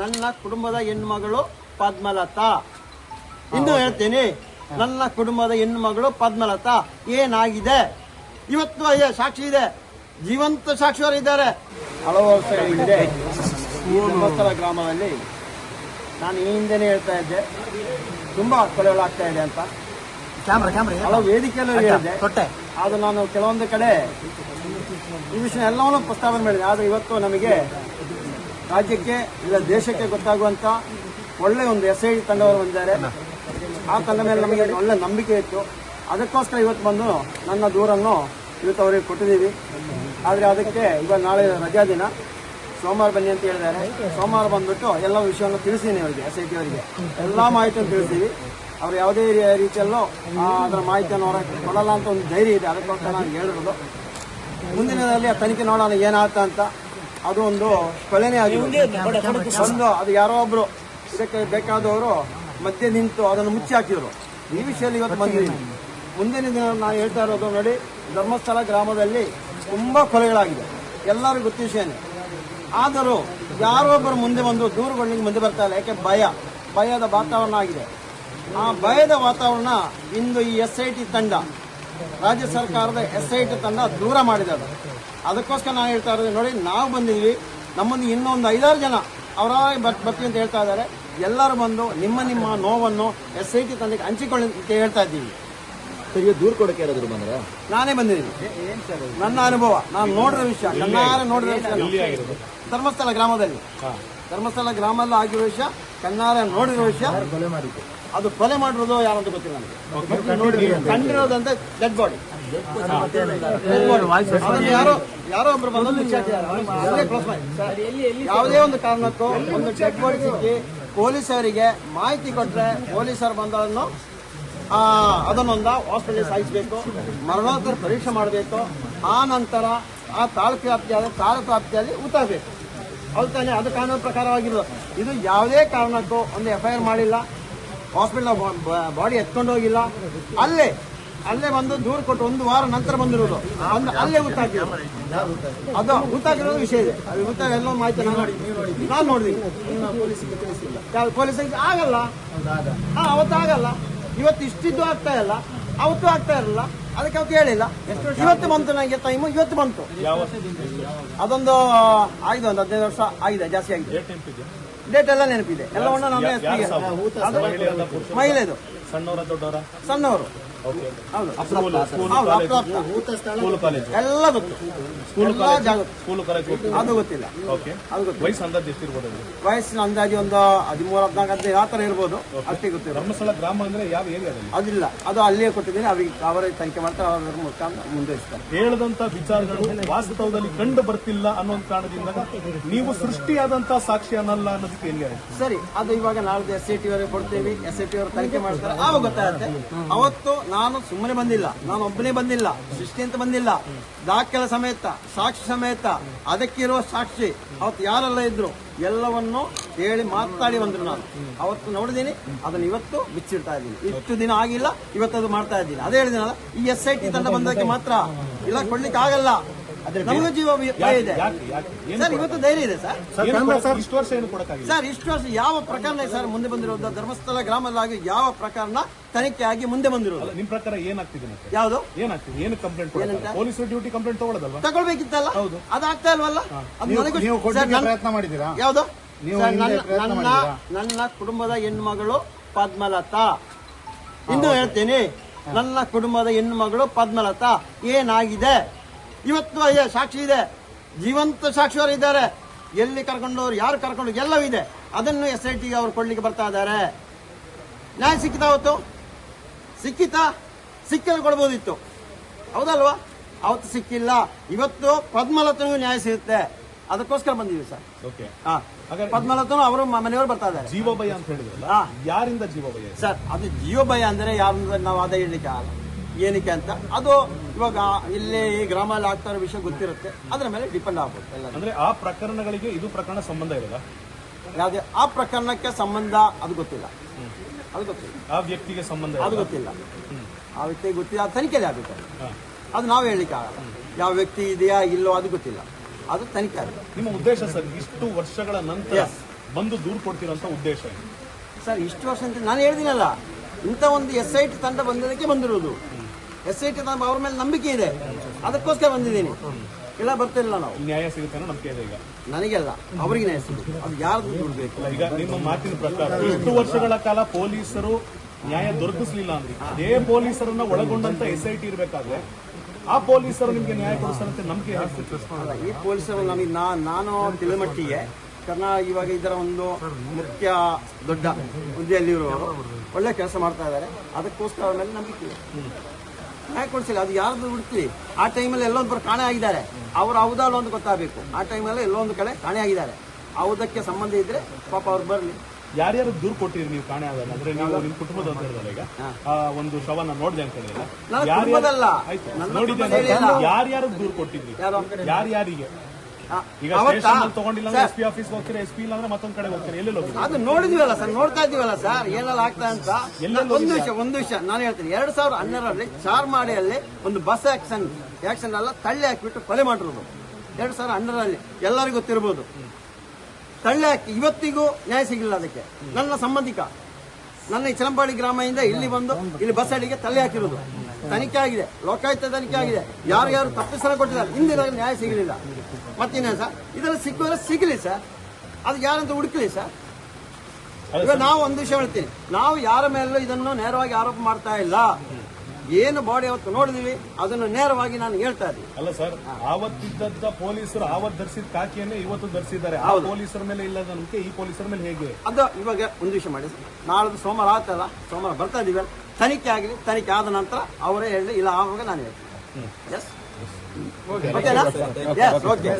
ನನ್ನ ಕುಟುಂಬದ ಹೆಣ್ಮಗಳು ಪದ್ಮಲತಾ. ಇನ್ನು ಹೇಳ್ತೀನಿ ನನ್ನ ಕುಟುಂಬದ ಹೆಣ್ಮಗಳು ಪದ್ಮಲತಾ. ಏನಾಗಿದೆ? ಇವತ್ತು ಅಯ್ಯ ಸಾಕ್ಷಿ ಇದೆ. ಜೀವಂತ ಸಾಕ್ಷಿಯವರು ಇದ್ದಾರೆ. ಹಲವು ವರ್ಷಗಳ ಹಿಂದೆ ಗ್ರಾಮದಲ್ಲಿ ನಾನು ಈ ಹಿಂದೆನೇ ಹೇಳ್ತಾ ಇದ್ದೆ. ತುಂಬಾ ಕೊಲೆಗಳಾಗ್ತಾ ಇದೆ ಅಂತ. ಕ್ಯಾಮ್ರಾ ಕ್ಯಾಮ್ರಾ ಹಲವು ವೇದಿಕೆಯಲ್ಲೂ ಹೇಳಿದೆ. ಅದು ನಾನು ಕೆಲವೊಂದು ಕಡೆ ಈ ವಿಷಯ ಎಲ್ಲವನ್ನೂ ಪ್ರಸ್ತಾವನೆ ಮಾಡಿದೆ. ಆದರೆ ಇವತ್ತು ನಮಗೆ ರಾಜ್ಯಕ್ಕೆ ಇಲ್ಲ ದೇಶಕ್ಕೆ ಗೊತ್ತಾಗುವಂತ ಒಳ್ಳೆ ಒಂದು ಎಸ್ ಐ ತಂಡವರು ಬಂದಿದ್ದಾರೆ ಆ ತಂಡ ಮೇಲೆ ನಮಗೆ ಒಳ್ಳೆ ನಂಬಿಕೆ ಇತ್ತು. ಅದಕ್ಕೋಸ್ಕರ ಇವತ್ತು ಬಂದು ನನ್ನ ದೂರನ್ನು ಇವತ್ತು ಅವರಿಗೆ ಕೊಟ್ಟಿದ್ದೀವಿ. ಆದರೆ ಅದಕ್ಕೆ ಇವಾಗ ನಾಳೆ ರಜಾ ದಿನ. ಸೋಮವಾರ ಬನ್ನಿ ಅಂತ ಹೇಳಿದ್ದಾರೆ. ಸೋಮವಾರ ಬಂದ್ಬಿಟ್ಟು ಎಲ್ಲ ವಿಷಯವನ್ನು ತಿಳಿಸಿದ್ದೀನಿ ಅವರಿಗೆ ಎಸ್ ಐ ಟಿ ಅವರಿಗೆ. ಎಲ್ಲ ಮಾಹಿತಿಯನ್ನು ತಿಳಿಸ್ತೀವಿ ಅವ್ರು ಯಾವುದೇ ರೀತಿಯಲ್ಲೂ ಅದರ ಮಾಹಿತಿಯನ್ನು ಅವರ ಕೊಡಲ್ಲ ಅಂತ ಒಂದು ಧೈರ್ಯ ಇದೆ. ಅದಕ್ಕೋಸ್ಕರ ನಾನು ಹೇಳಿರೋದು. ಮುಂದಿನದಲ್ಲಿ ಆ ತನಿಖೆ ನೋಡೋಣ ಏನಾಗ್ತಾ ಅಂತ. ಅದು ಒಂದು ಕೊಲೆನೇ ಆಗಿದೆ. ಒಂದು ಅದು ಯಾರೋ ಒಬ್ರು ಇದಕ್ಕೆ ಬೇಕಾದವರು ಮಧ್ಯೆ ನಿಂತು ಅದನ್ನು ಮುಚ್ಚಿ ಹಾಕಿದ್ರು. ಈ ವಿಷಯದಲ್ಲಿ ಇವತ್ತು ಬಂದಿದ್ದೀನಿ ಮುಂದಿನ ದಿನ ನಾನು ಹೇಳ್ತಾ ಇರೋದು ನೋಡಿ ಧರ್ಮಸ್ಥಳ ಗ್ರಾಮದಲ್ಲಿ ತುಂಬಾ ಕೊಲೆಗಳಾಗಿದೆ. ಎಲ್ಲರಿಗೂ ಗೊತ್ತಿಸೇನೆ ವಿಷಯನೇ ಆದರೂ ಯಾರೋ ಒಬ್ಬರು ಮುಂದೆ ಬಂದು ದೂರುಗಳಿಗೆ ಮುಂದೆ ಬರ್ತಾ ಇಲ್ಲ. ಯಾಕೆ? ಭಯ. ಭಯದ ವಾತಾವರಣ ಆಗಿದೆ. ಆ ಭಯದ ವಾತಾವರಣ ಇಂದು ಈ ಎಸ್ ಐ ಟಿ ತಂಡ ರಾಜ್ಯ ಸರ್ಕಾರದ ಎಸ್ ಐ ಟಿ ತಂಡ ದೂರ ಮಾಡಿದೆ ಅದು. ಅದಕ್ಕೋಸ್ಕರ ನಾನು ಹೇಳ್ತಾ ಇರೋದು ನೋಡಿ ನಾವು ಬಂದಿದ್ವಿ ನಮ್ಮೊಂದು ಇನ್ನೊಂದು ಐದಾರು ಜನ ಅವರಾಗಿ ಬರ್ ಬರ್ತೀವಿ ಅಂತ ಹೇಳ್ತಾ ಇದ್ದಾರೆ. ಎಲ್ಲರೂ ಬಂದು ನಿಮ್ಮ ನಿಮ್ಮ ನೋವನ್ನು ಎಸ್ ಐ ಟಿ ತಂಡಕ್ಕೆ ಹಂಚಿಕೊಳ್ಳಿ ಅಂತ ಹೇಳ್ತಾ ಇದ್ದೀವಿ. ಸರಿಯ ದೂರ ಕೊಡಕ್ಕೆ ಯಾರಾದ್ರು ಬಂದ್ರೆ? ನಾನೇ ಬಂದಿದ್ದೀನಿ. ನನ್ನ ಅನುಭವ ನಾನು ನೋಡಿದ ವಿಷಯ ಕಣ್ಣಾರೆ ನೋಡಿದ ವಿಷಯ. ಧರ್ಮಸ್ಥಳ ಗ್ರಾಮದಲ್ಲಿ. ಧರ್ಮಸ್ಥಳ ಗ್ರಾಮದಲ್ಲಿ ಆಗಿರೋ ವಿಷಯ ಕಣ್ಣಾರೆ ನೋಡಿರೋ ವಿಷಯ. ಅದು ಕೊಲೆ ಮಾಡಿರೋದು ಯಾರಂತ ಗೊತ್ತಿಲ್ಲ ನನಗೆ. ಕಂಡಿರೋದಂತೆ ಕಂಡಿರೋದಂತ ಡೆಡ್ ಬಾಡಿ ಯಾರೋ ಮಾಡಿ. ಯಾವುದೇ ಒಂದು ಕಾರಣಕ್ಕೂ ಒಂದು ಚೆಕ್ ಬಾಡಿ ಸಿಕ್ಕಿ ಪೊಲೀಸರಿಗೆ ಮಾಹಿತಿ ಕೊಟ್ರೆ ಪೊಲೀಸರು ಬಂದವನ್ನು ಅದನ್ನೊಂದು ಹಾಸ್ಪಿಟಲ್ ಸಾಯಿಸಬೇಕು, ಮರಣೋತ್ತರ ಪರೀಕ್ಷೆ ಮಾಡಬೇಕು, ಆ ನಂತರ ಆ ತಾಲೂಕು ವ್ಯಾಪ್ತಿಯಾದ ತಾಲೂಕು ವ್ಯಾಪ್ತಿಯಲ್ಲಿ ಉತ್ತರಬೇಕು. ಅದು ಅದು ಕಾನೂನು ಪ್ರಕಾರವಾಗಿರೋದು. ಇದು ಯಾವುದೇ ಕಾರಣಕ್ಕೂ ಒಂದು ಎಫ್ ಐ ಆರ್ ಮಾಡಿಲ್ಲ. ಹಾಸ್ಪಿಟಲ್ ಬಾಡಿ ಎತ್ಕೊಂಡು ಹೋಗಿಲ್ಲ. ಅಲ್ಲೇ ಅಲ್ಲೇ ಬಂದು ದೂರು ಕೊಟ್ಟು ಒಂದು ವಾರ ನಂತರ ಬಂದಿರೋದು. ಬಂದು ಅಲ್ಲೇ ಊತಾಕಿರೋದು ಅದು ಗೊತ್ತಾಗಿರೋದು ವಿಷಯ ಇದೆ. ಅದು ಎಲ್ಲ ಮಾಹಿತಿ ನಾನು ನೋಡಿ ನಾನು ನೋಡಿದ್ದೀನಿ. ಯಾವ್ದು ಪೊಲೀಸರಿಗೆ ಆಗಲ್ಲ. ಹಾ ಅವತ್ತು ಆಗಲ್ಲ. ಇವತ್ತು ಇಷ್ಟಿದ್ದು ಆಗ್ತಾ ಇಲ್ಲ. ಅವತ್ತು ಆಗ್ತಾ ಇರಲ್ಲ ಅದಕ್ಕೆ ಅವತ್ತು ಹೇಳಿಲ್ಲ ಇವತ್ತು ಬಂತು ನನಗೆ ಟೈಮ್ ಇವತ್ತು ಬಂತು. ಅದೊಂದು ಆಗಿದೆ ಒಂದು ಹದಿನೈದು ವರ್ಷ ಆಗಿದೆ ಜಾಸ್ತಿ ಆಗಿದೆ. ಡೇಟ್ ಎಲ್ಲ ನೆನಪಿದೆ. ಎಲ್ಲವನ್ನ ನಮ್ಮ ಮಹಿಳೆ ಮಹಿಳೆದು ಸಣ್ಣವರ. ದೊಡ್ಡವರ ಹೌದು. ಹೌದು, ಸ್ಕೂಲ್ ಕಾಲೇಜ್ ಎಲ್ಲ ಗೊತ್ತು. ಸ್ಕೂಲ್ ಅದು ಗೊತ್ತಿಲ್ಲ. ವಯಸ್ಸು ಅಂದಾಜು ಎಷ್ಟಿರ್ಬೋದು? ವಯಸ್ಸಿನ ಅಂದಾಜು ಒಂದು ಹದಿಮೂರು ಹದಿನಾಲ್ಕು ಅಂತ ಯಾವ ತರ ಇರ್ಬೋದು ಅಷ್ಟೇ ಗೊತ್ತಿಲ್ಲ. ಧರ್ಮಸ್ಥಳ ಗ್ರಾಮ ಅಂದ್ರೆ ಯಾವ ಏರಿಯಾದಲ್ಲಿ ಅದಿಲ್ಲ. ಅದು ಅಲ್ಲಿಯೇ ಕೊಟ್ಟಿದ್ದೀನಿ. ಅವ್ರಿಗೆ ಅವರೇ ತನಿಖೆ ಮಾಡ್ತಾರೆ ಅವರ ಮುಖ ಮುಂದುವರಿಸ್ತಾರೆ. ಹೇಳದಂತ ವಿಚಾರಗಳು ವಾಸ್ತವದಲ್ಲಿ ಕಂಡು ಬರ್ತಿಲ್ಲ ಅನ್ನೋ ಒಂದು ಕಾರಣದಿಂದ ನೀವು ಸೃಷ್ಟಿಯಾದಂತ ಸಾಕ್ಷಿ ಅನ್ನಲ್ಲ ಅನ್ನೋದಕ್ಕೆ ಎಲ್ಲಿ ಸರಿ ಅದು ಇವಾಗ ನಾಳೆ ಎಸ್ ಐ ಟಿ ಅವರಿಗೆ ಕೊಡ್ತೇವೆ. ಎಸ್ ಐ ಟಿ ಅವರು ತನಿಖೆ ಮಾಡ್ತಾರೆ. ಆವಾಗ ಗೊತ್ತಾಗುತ್ತೆ. ಅವತ್ತು ನಾನು ಸುಮ್ಮನೆ ಬಂದಿಲ್ಲ, ನಾನು ಒಬ್ಬನೇ ಬಂದಿಲ್ಲ, ಸೃಷ್ಟಿ ಅಂತ ಬಂದಿಲ್ಲ. ದಾಖಲೆ ಸಮೇತ, ಸಾಕ್ಷಿ ಸಮೇತ, ಅದಕ್ಕಿರುವ ಸಾಕ್ಷಿ. ಅವತ್ತು ಯಾರೆಲ್ಲ ಇದ್ರು, ಎಲ್ಲವನ್ನು ಹೇಳಿ ಮಾತಾಡಿ ಬಂದ್ರು ನಾನು. ಅವತ್ತು ನೋಡಿದ್ದೀನಿ ಅದನ್ನ ಇವತ್ತು ಬಿಚ್ಚಿಡ್ತಾ ಇದ್ದೀನಿ. ಇಷ್ಟು ದಿನ ಆಗಿಲ್ಲ ಇವತ್ತು ಅದು ಮಾಡ್ತಾ ಇದ್ದೀನಿ. ಅದೇ ಹೇಳಿದಿನಲ್ಲ, ಈ ಎಸ್ ಐ ಟಿ ತಂಡ ಬಂದಕ್ಕೆ ಮಾತ್ರ. ಇಲ್ಲ ಕೊಡ್ಲಿಕ್ಕೆ ಆಗಲ್ಲ ನಮಗೂ ಜೀವ ಭಯ ಇದೆ. ಸರ್ ಇವತ್ತು ಧೈರ್ಯ ಇದೆ ಸರ್. ಇಷ್ಟು ವರ್ಷ ಏನು ಕೊಡಕ್ಕಾಗಿಲ್ಲ? ಸರ್ ಇಷ್ಟು ವರ್ಷ ಯಾವ ಪ್ರಕರಣ ಸರ್ ಮುಂದೆ ಬಂದಿರೋದು? ಧರ್ಮಸ್ಥಳ ಗ್ರಾಮದಲ್ಲಾಗಿ ಯಾವ ಪ್ರಕರಣ ತನಿಖೆ ಆಗಿ ಮುಂದೆ ಬಂದಿರೋದು? ನಿಮ್ ಪ್ರಕಾರ ಏನಾಗ್ತಿದೆ ಯಾವ್ದು ಯಾವುದು? ಏನಾಗ್ತಿದೆ? ಏನು ಕಂಪ್ಲೇಂಟ್ ಪೊಲೀಸ್ ಪೊಲೀಸರು ಡ್ಯೂಟಿ ಕಂಪ್ಲೇಂಟ್ ತಗೊಳ್ಳೋದಲ್ವಾ ತಗೊಳ್ಬೇಕಿತ್ತಲ್ಲ? ಹೌದು. ಅದಾಗ್ತಾ ಇಲ್ವಲ್ಲ? ಪ್ರಯತ್ನ ಮಾಡಿದೀರಾ ಯಾವುದು? ನೀವು ಸರ್, ನನ್ನ ನನ್ನ ನನ್ನ ಕುಟುಂಬದ ಹೆಣ್ಮಗಳು ಪದ್ಮಲತಾ. ಇನ್ನು ಹೇಳ್ತೇನೆ. ನನ್ನ ಕುಟುಂಬದ ಹೆಣ್ಮಗಳು ಪದ್ಮಲತಾ. ಏನಾಗಿದೆ? ಇವತ್ತು ಅಯ್ಯ ಸಾಕ್ಷಿ ಇದೆ. ಜೀವಂತ ಸಾಕ್ಷಿಯವರು ಇದ್ದಾರೆ. ಎಲ್ಲಿ ಕರ್ಕೊಂಡವ್ರು ಯಾರು ಕರ್ಕೊಂಡು ಎಲ್ಲವೂ ಇದೆ. ಅದನ್ನು ಎಸ್ ಐ ಟಿಗೆ ಅವ್ರು ಕೊಡ್ಲಿಕ್ಕೆ ಬರ್ತಾ ಇದ್ದಾರೆ. ನ್ಯಾಯ ಸಿಕ್ಕಿತಾ ಅವತ್ತು? ಸಿಕ್ಕಿತಾ? ಸಿಕ್ಕಲ್ಲಿ ಕೊಡ್ಬೋದಿತ್ತು. ಹೌದಲ್ವಾ? ಅವತ್ತು ಸಿಕ್ಕಿಲ್ಲ. ಇವತ್ತು ಪದ್ಮಲತನಿಗೂ ನ್ಯಾಯ ಸಿಗುತ್ತೆ. ಅದಕ್ಕೋಸ್ಕರ ಬಂದಿದ್ದೀವಿ ಸರ್. ಓಕೆ. ಪದ್ಮಲತನು ಅವರು ಮನೆಯವರು ಬರ್ತಾ ಇದ್ದಾರೆ. ಜೀವ ಭಯ ಅಂತ ಹೇಳಿದ್ರಲ್ಲ. ಯಾರಿಂದ ಜೀವ ಭಯ ಸರ್ ಅದು ಜೀವ ಭಯ ಅಂದ್ರೆ ಯಾರು ನಾವು ಅದೇ ಹೇಳಲಿಕ್ಕೆ ಆಗಲ್ಲ. ಏನಕ್ಕೆ ಅಂತ? ಅದು ಇವಾಗ ಇಲ್ಲಿ ಈ ಗ್ರಾಮದಲ್ಲಿ ಆಗ್ತಾ ಇರೋ ವಿಷಯ ಗೊತ್ತಿರುತ್ತೆ. ಅದರ ಮೇಲೆ ಡಿಪೆಂಡ್ ಆಗ್ಬೋದು ಎಲ್ಲ ಅಂದ್ರೆ ಆ ಪ್ರಕರಣಗಳಿಗೆ ಇದು ಪ್ರಕರಣ ಸಂಬಂಧ ಇರಲ್ಲ ಯಾವುದೇ ಆ ಪ್ರಕರಣಕ್ಕೆ ಸಂಬಂಧ ಅದು ಗೊತ್ತಿಲ್ಲ. ಅದು ಗೊತ್ತಿಲ್ಲ. ಆ ವ್ಯಕ್ತಿಗೆ ಸಂಬಂಧ ಅದು ಗೊತ್ತಿಲ್ಲ. ಆ ವ್ಯಕ್ತಿಗೆ ಗೊತ್ತಿಲ್ಲ. ಅದು ತನಿಖೆಯಲ್ಲಿ ಆಗುತ್ತೆ. ಅದು ನಾವು ಹೇಳಲಿಕ್ಕೆ ಆಗಲ್ಲ. ಯಾವ ವ್ಯಕ್ತಿ ಇದೆಯಾ ಇಲ್ಲೋ ಅದು ಗೊತ್ತಿಲ್ಲ. ಅದು ತನಿಖೆ ಆಗುತ್ತೆ. ನಿಮ್ಮ ಉದ್ದೇಶ ಸರ್ ಇಷ್ಟು ವರ್ಷಗಳ ನಂತರ. ಬಂದು ದೂರು ಕೊಡ್ತಿರೋ ಉದ್ದೇಶ ಸರ್ ಇಷ್ಟು ವರ್ಷ ಅಂತ ನಾನು ಹೇಳಿದಿನಲ್ಲ. ಇಂಥ ಒಂದು ಎಸ್ ಐ ಟಿ ತಂಡ ಬಂದಿದ್ದಕ್ಕೆ ಬಂದಿರೋದು. ಎಸ್ ಐ ಟಿ ನಮ್ಮ ಅವ್ರ ಮೇಲೆ ನಂಬಿಕೆ ಇದೆ. ಅದಕ್ಕೋಸ್ಕರ ಬಂದಿದ್ದೀನಿ. ಇಲ್ಲ ಬರ್ತಿಲ್ಲ ನಾವು. ನ್ಯಾಯ ಸಿಗುತ್ತೆ ನಂಬಿಕೆ ಇದೆ ಈಗ. ನನಗೆಲ್ಲ ಅವರಿಗೆ ನ್ಯಾಯ ಸಿಗುತ್ತೆ. ಅದು ಯಾರು ನೋಡ್ಬೇಕು ಈಗ ನಿಮ್ಮ ಮಾತಿನ ಪ್ರಕಾರ ಎಷ್ಟು ವರ್ಷಗಳ ಕಾಲ ಪೊಲೀಸರು ನ್ಯಾಯ ದೊರಕಿಸ್ಲಿಲ್ಲ ಅಂದ್ರೆ ಅದೇ ಪೊಲೀಸರನ್ನ ಒಳಗೊಂಡಂತ ಎಸ್ ಐ ಟಿ ಇರಬೇಕಾದ್ರೆ ಆ ಪೊಲೀಸರು ನಿಮ್ಗೆ ನ್ಯಾಯ ಕೊಡಿಸ್ತಾರಂತೆ ನಂಬಿಕೆ ಈ ಪೊಲೀಸರು ನಮಗೆ ನಾ ನಾನು ತಿಳಿಮಟ್ಟಿಗೆ ಕರ್ನಾಟಕ ಇವಾಗ ಇದರ ಒಂದು ಮುಖ್ಯ ದೊಡ್ಡ ಹುದ್ದೆಯಲ್ಲಿರುವವರು ಒಳ್ಳೆ ಕೆಲಸ ಮಾಡ್ತಾ ಇದ್ದಾರೆ. ಅದಕ್ಕೋಸ್ಕರ ಅವ್ರ ಮೇಲೆ ನಂಬಿಕೆ ನ್ಯಾಯ ಕೊಡಿಸಿಲ್ಲ. ಅದು ಯಾರ್ದು ಬಿಡ್ತೀವಿ ಆ ಟೈಮಲ್ಲಿ ಎಲ್ಲೊಂದು ಕಾಣೆ ಆಗಿದ್ದಾರೆ. ಅವ್ರು ಹೌದಾ ಅಲ್ಲೊಂದು ಗೊತ್ತಾಗಬೇಕು. ಆ ಟೈಮಲ್ಲಿ ಎಲ್ಲೊಂದು ಕಡೆ ಕಾಣೆ ಆಗಿದ್ದಾರೆ. ಹೌದಕ್ಕೆ ಸಂಬಂಧ ಇದ್ರೆ ಪಾಪ ಅವ್ರು ಬರಲಿ. ಯಾರ್ಯಾರು ದೂರ್ ಕೊಟ್ಟಿರಿ ನೀವು ಕಾಣೆ ಆದಾಗ? ಅಂದ್ರೆ ನೀವು ನಿಮ್ ಕುಟುಂಬದ ಅಂತ ಹೇಳಿದ್ರೆ ಈಗ ಆ ಒಂದು ಶವನ ನೋಡಿದೆ ಅಂತ ಹೇಳಿದ್ರೆ? ಯಾರ್ಯಾರು- ದೂರ್ ಕೊಟ್ಟಿದ್ರಿ? ಯಾರು? ಯಾರ್ಯಾರಿಗೆ? ಈಗ ತಗೊಂಡಿಲ್ಲ ಅಂದ್ರೆ ಸರ್, ಎಸ್ ಪಿ ಆಫೀಸ್ ಹೋಗ್ತೀರಾ ಎಸ್ ಪಿ ಇಲ್ಲ ಅಂದ್ರೆ ಮತ್ತೊಂದ್ ಕಡೆ ಹೋಗ್ತೀರಾ? ಎಲ್ಲೆಲ್ಲ ಅದು ನೋಡಿದಿವಲ್ಲ ಸರ್ ನೋಡ್ತಾ ಇದೀವಲ್ಲ ಸರ್ ಏನೆಲ್ಲ ಆಗ್ತಾ ಅಂತ? ಒಂದು ವಿಷಯ ಒಂದು ವಿಷಯ ನಾನು ಹೇಳ್ತೀನಿ. ಎರಡ್ ಸಾವಿರದ ಹನ್ನೆರಡರಲ್ಲಿ ಚಾರ್ಮಾಡಿಯಲ್ಲಿ ಒಂದು ಬಸ್ ಆಕ್ಷನ್ ಆಕ್ಷನ್ ಎಲ್ಲ ತಳ್ಳಿ ಹಾಕಿಬಿಟ್ಟು ಕೊಲೆ ಮಾಡಿರೋದು. ಎರಡ್ ಸಾವಿರದ ಹನ್ನೆರಡರಲ್ಲಿ ಎಲ್ಲರಿಗೂ ಗೊತ್ತಿರ್ಬೋದು. ತಳ್ಳಿ ಹಾಕಿ ಇವತ್ತಿಗೂ ನ್ಯಾಯ ಸಿಗಲಿಲ್ಲ ಅದಕ್ಕೆ. ನನ್ನ ಸಂಬಂಧಿಕ ನನ್ನ ಈ ಚಲಂಪಾಡಿ ಗ್ರಾಮದಿಂದ ಇಲ್ಲಿ ಬಂದು ಇಲ್ಲಿ ಬಸ್ ಅಡಿಗೆ ತಳ್ಳಿ ಹಾಕಿರೋದು. ತನಿಖೆ ಆಗಿದೆ ಲೋಕಾಯುಕ್ತ ತನಿಖೆ ಆಗಿದೆ ಯಾರು ಯಾರು ತಪ್ಪಿಸಲ ಕೊಟ್ಟಿದ್ದಾರೆ. ಹಿಂದಿನ ನ್ಯಾಯ ಸಿಗಲಿಲ್ಲ. ಮತ್ತೇನೇನು ಸರ್? ಇದರಲ್ಲಿ ಸಿಕ್ಕುವರೆ ಸಿಗಲಿ ಸರ್. ಅದು ಯಾರಂತ ಹುಡುಕಲಿ ಸರ್? ಇವಾಗ ನಾವು ಒಂದು ವಿಷಯ ಹೇಳ್ತೀನಿ. ನಾವು ಯಾರ ಮೇಲೂ ಇದನ್ನು ನೇರವಾಗಿ ಆರೋಪ ಮಾಡ್ತಾ ಇಲ್ಲ. ಏನು ಬಾಡಿ ಅವತ್ತು ನೋಡಿದೀವಿ. ಅದನ್ನು ನೇರವಾಗಿ ನಾನು ಹೇಳ್ತಾ ಇದ್ದೀನಿ. ಅಲ್ಲ ಸರ್ ಆವತ್ತಿದ್ದ ಪೊಲೀಸರು ಆವತ್ ಧರಿಸಿದ ಕಾಕಿಯನ್ನೇ ಇವತ್ತು ಧರಿಸಿದ್ದಾರೆ. ಆ ಪೊಲೀಸರ ಮೇಲೆ ಇಲ್ಲದ ನಂಬಿಕೆ ಈ ಪೊಲೀಸರ ಮೇಲೆ ಹೇಗೆ? ಅದು ಇವಾಗ ಒಂದು ವಿಷಯ ಮಾಡಿ ನಾಳೆ ಸೋಮವಾರ ಆಗ್ತಲ್ಲ ಸೋಮವಾರ ಬರ್ತಾ ಇದೀವಿ. ತನಿಖೆ ಆಗಲಿ ತನಿಖೆ ಆದ ನಂತರ ಅವರೇ ಹೇಳಿ ಇಲ್ಲ ಆವಾಗ ನಾನು ಹೇಳ್ತೀನಿ. ಎಸ್ ಓಕೆನಾ ಎಸ್ ಓಕೆ